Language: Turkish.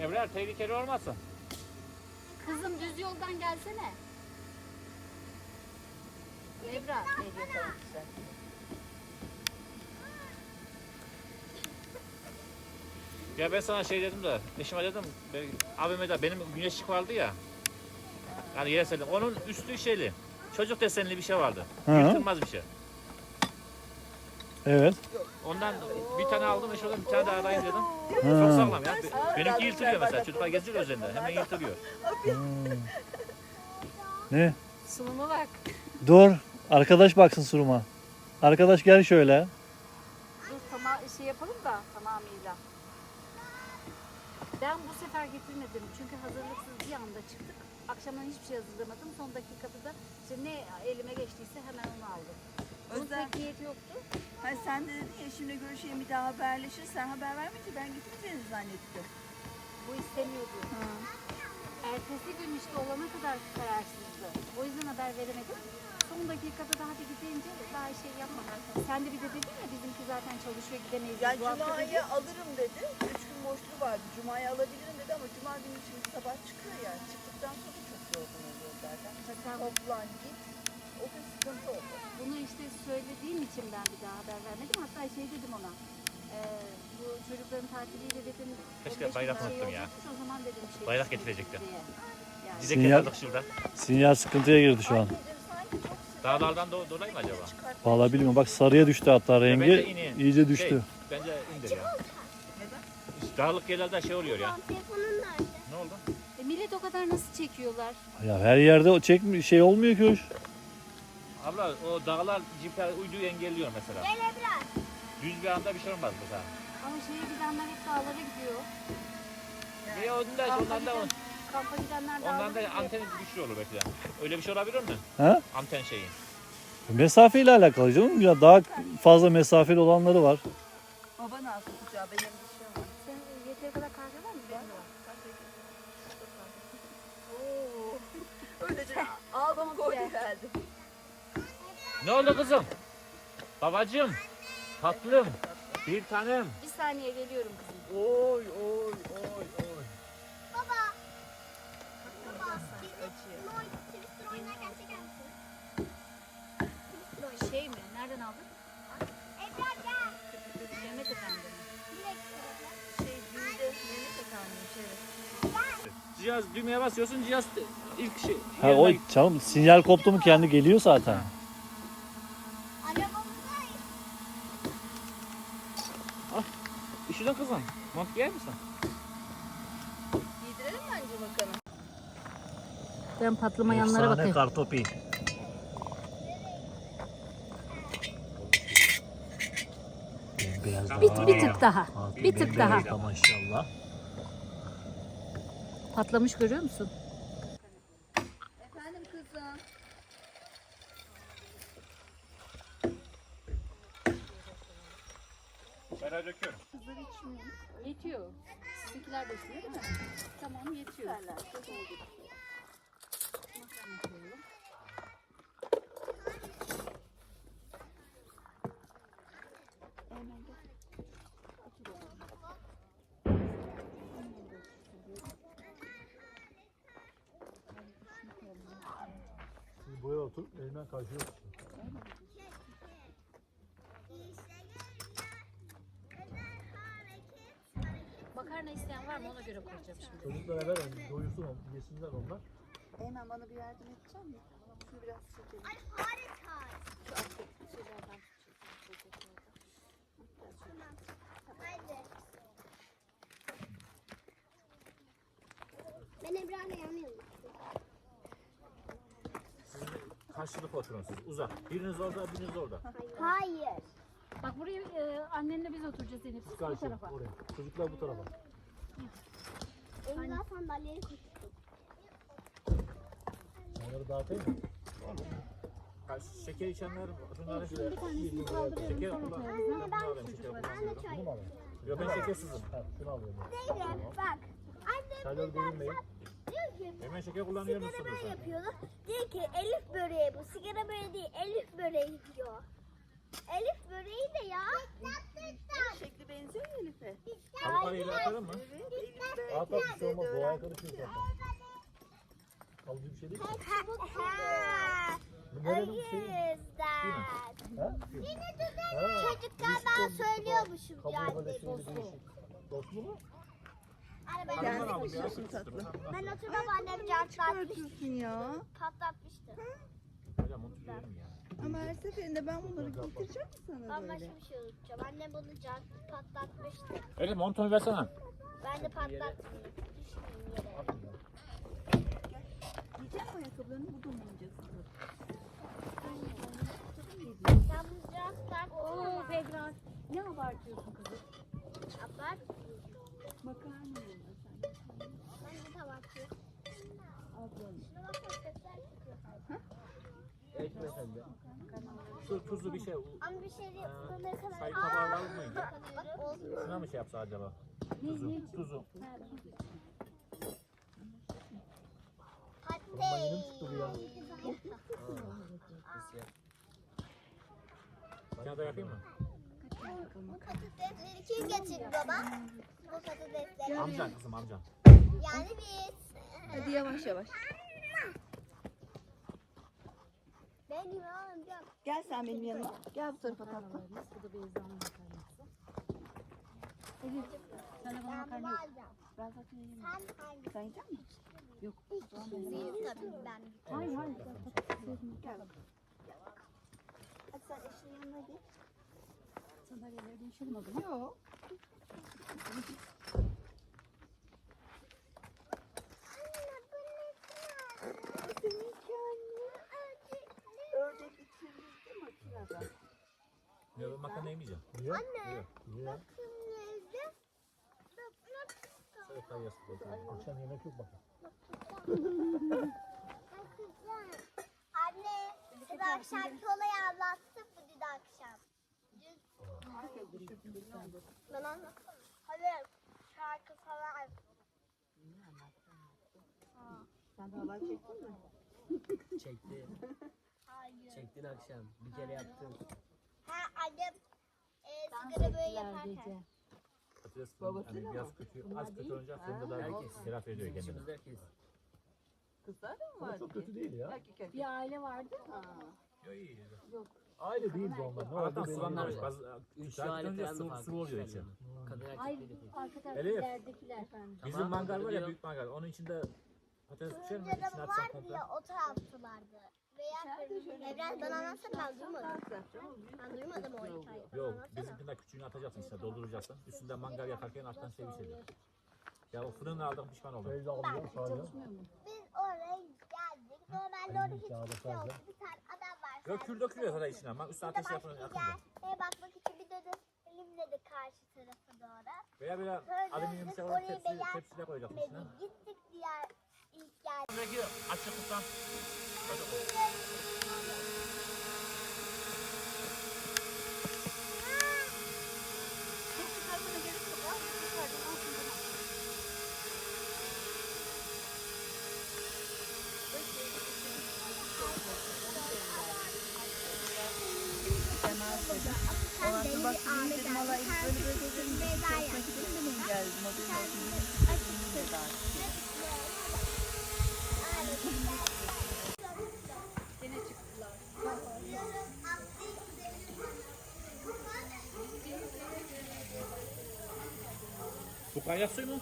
Ebrar tehlikeli olmasın. Kızım düz yoldan gelsene. Ebra. Ne diyor sana güzel? Ya ben sana şey dedim de, eşime dedim, ben- abime de benim güneşlik vardı ya. Yani yer serdim. Onun üstü şeyli. Çocuk desenli bir şey vardı. Hı. Yırtılmaz bir şey. Evet. Ondan bir tane aldım eşime bir tane daha arayayım dedim. Çok sağlam ya. Benimki yırtılıyor mesela. Çocuklar geziyor üzerinde. Hemen yırtılıyor. Ne? Sunuma bak. Dur. Arkadaş baksın suruma. Arkadaş gel şöyle. Dur tamam şey yapalım da tamamıyla. Ben bu sefer getirmedim çünkü hazırlıksız bir anda çıktık. Akşamdan hiçbir şey hazırlamadım. Son dakikada da işte ne elime geçtiyse hemen onu aldım. Bunun pek niyeti yoktu. Ha, sen de dedin ya şimdi görüşeyim bir daha haberleşirsen haber vermeyince ben gitmeyeceğini zannettim. Bu istemiyordu. Ha. Ertesi gün işte olana kadar kararsızdı. O yüzden haber veremedim. Son dakikada da hadi gidince daha şey yapmadan. Sen de bir de dedin ya bizimki zaten çalışıyor gidemeyiz. Ya bu hafta dedi. Cuma'yı alırım dedi. Üç gün boşluğu vardı. Cuma'yı alabilirim dedi ama Cuma günü şimdi sabah çıkıyor ya. Çıktıktan sonra çok yorgun oluyor zaten. Mesela Toplan git. O gün sıkıntı oldu. bunu işte söylediğim için ben bir daha haber vermedim. Hatta şey dedim ona. Ee, bu çocukların tatiliyle dedim. Keşke 15 gün bayrak şey unuttum ya. olacakmış, O zaman dedim şey. Bayrak düşünürüz getirecektim. diye. Yani. Bize Sinyal- şurada. Sinyal sıkıntıya girdi şu an. Sanki çok. Dağlardan do dolayı mı acaba? Vallahi bilmiyorum. Bak sarıya düştü hatta bence rengi. inin. iyice düştü. Şey, bence indir ya. Dağlık yerlerde şey oluyor ya. Telefonun nerede? Ne oldu? E, millet o kadar nasıl çekiyorlar? Ya her yerde o çek şey olmuyor ki hoş. Abla o dağlar cipler uyduyu engelliyor mesela. Gel Ebrar. Düz bir anda bir şey olmaz mesela. Ama şeye gidenler hep dağlara gidiyor. Niye ondan Kampa, ondan da kampa gidenler ondan dağlara da gidiyor. anteni güçlü olur belki de. Öyle bir şey olabilir mi? Ha? Anten şeyi. Mesafeyle alakalı canım. Ya daha fazla mesafeli olanları var. Baba nasıl kucağı benim bir şey var. Senin yeteri kadar kahve var mı? Benim var. Öylece aldım koydum geldim. Ne oldu kızım? Babacığım. Tatlım. Bir tanem. Bir saniye geliyorum kızım. Oy oy oy oy. Baba. Baba. LOL Twister oynarken çeker misin? Twister oyunu. Şey mi? Nereden aldın? Ebrar gel. Mehmet Efendi. Şey günde Mehmet efendiymiş evet. Cihaz düğmeye basıyorsun cihaz ilk şey. Ha o canım sinyal koptu mu kendi geliyor zaten. Üşüdün kızım. Mont giyer misin? Giydirelim bence bakalım. Ben patlamayanlara bakayım. kartopi. Beyaz Bir, bir tık daha. Bir tık daha. Maşallah. Patlamış görüyor musun? Efendim kızım. Çaylar döküyorum. Kızlar içmiyor. Yetiyor. Sizinkiler de içmiyor değil mi? Tamam yetiyor. Makarna koyalım. Buraya otur, elinden karşıya otur. Makarna isteyen var mı ona göre koyacağım şimdi. Çocuklara ver, doyursun, yesinler onlar. Eymen bana bir yardım edecek misin? Şunu biraz çekelim. Ay harika. Haydi. Ben Ebrar'la yanıyorum. Karşılıklı oturun siz uzak. Biriniz orada biriniz orada. Hayır. Bak buraya e, annenle biz oturacağız Zeynep. Siz bu Karşı, tarafa. oraya. Çocuklar bu tarafa. Elimden sandalyeyi koydum. Onları dağıtayım mı? Şeker içenler şunları kaldırıyorum Şeker kullan. ha? Ben de çay. Bunu mu alayım? Yok ben şekersizim. Ha, şunu alıyorum. Zeynep bak. Annem Çayları bölünmeyin. diyor ki Hemen şeker kullanıyor sigara musunuz? böreği yapıyorlar. Diyor ki Elif böreği bu. Sigara böreği değil. Elif böreği diyor. Elif böreği de ya. Şekli benziyor ya Elif'e. Tavuk arayla atalım mı? Rahat rahat bir şey olmaz. Doğaya karışıyor zaten. Kalıcı bir şey değil. Bu nerenin şeyi? yüzden. Ha? Ha. Çocuklardan söylüyormuşum Kabuğu yani. böyle şeyli değişik. Dostlu mu? Hani ben, Kendisi pişirsin tatlı. ben oturmam annem cartlatmış, Çıkartıyorsun ya. patlatmıştı. Hocam onu yiyelim ya. Ama her seferinde ben bunları getireceğim mi sana Ben böyle? başka bir şey unutacağım. Annem bunu cart patlatmıştı. Öyle montunu versene. Ben de patlatmayayım. Düşmeyeyim yere. Yiyecek mi ayakkabılarını burada mı yiyeceksin? Sen bunu cart Oo Pedra. Ne abartıyorsun kızım? Abart. Makarna yiyorlar sen. Ben de tabakçıyım. Ablanın. Şuna bak sesler çıkıyor. Ekme sen de. Şu tuzlu bir şey. Ama bir şey değil. Bu ne kadar... Çay tabağı? Bak oldu. Şuna mı şey yapsa acaba? Tuzu. Tuzu. Mayının çıktı bu ya. Sana da yapayım mı? Bu patatesleri kim getirdi baba? Bu patatesleri. Amcan kızım amcan. Yani biz. Hadi yavaş yavaş. Benim amcam. Gel sen benim yanıma. Gel bu tarafa tatlım. Bu da Beyza'nın Sana bana makarna yok. Ben zaten yiyeyim. Sen yiyecek misin? Yok. Büyük tabii ben. Hayır hayır. Gel sen eşinin yanına git. Sandalyeleri değişelim o zaman. Yok. Ya ben makarna yemeyeceğim. Niye? Anne. Niye? Bakın nerede? Şöyle kayıyorsun. Akşam yemek yok bak. Anne, size akşam olayı anlattım mı dün akşam? Dün. Ben anlattım. Hayır, şarkı falan. Sen de halay çektin mi? Çekti. Hayır. Çektin akşam. Bir kere yaptın. Ha annem e, sigara böyle yaparken. Gece. Patates fırın, hani biraz kötü, az kötü olunca fırında daha Herkes. telafi ediyor kendini. İçimizde herkes. Kızlar da mı vardı çok kötü değil ya. Bir aile vardı. Ha. Yok iyi. Aile değil bu onlar. Değil. var. Bazı saat aile falan da su oluyor içi. Kadın Ay erkek değil. arka tarafta Elif. ileridekiler. Bizim mangal var ya büyük mangal. Onun içinde patates pişer mi? İçine atsan var komple. o taraftılardı. Veya Evren bana anlatsana ben duymadım. Yapacağım ama büyük Ben duymadım o hikayeyi. Yok bizimkinden küçüğünü atacaksın işte dolduracaksın. Üstünde mangal yakarken alttan şey bir şey diyor. Ya o fırını aldım pişman oldum. Biz oraya geldik. Normalde orada hiçbir şey yoktu. Bir tane adam var. Yok kül dökülüyor zaten içine ama üstüne ateş yapın bir yakında. yer. E bakmak için bir de elimle de karşı tarafa doğru. Veya böyle alüminyum şey olarak tepsi, tepside koyacaksın içine. Gittik diğer ilk yer. Buradaki açıklıktan Çok çıkarmana gerek yok. Al bir çıkardım. Al şunu tamam. Ona Bu kaynak suyu mu?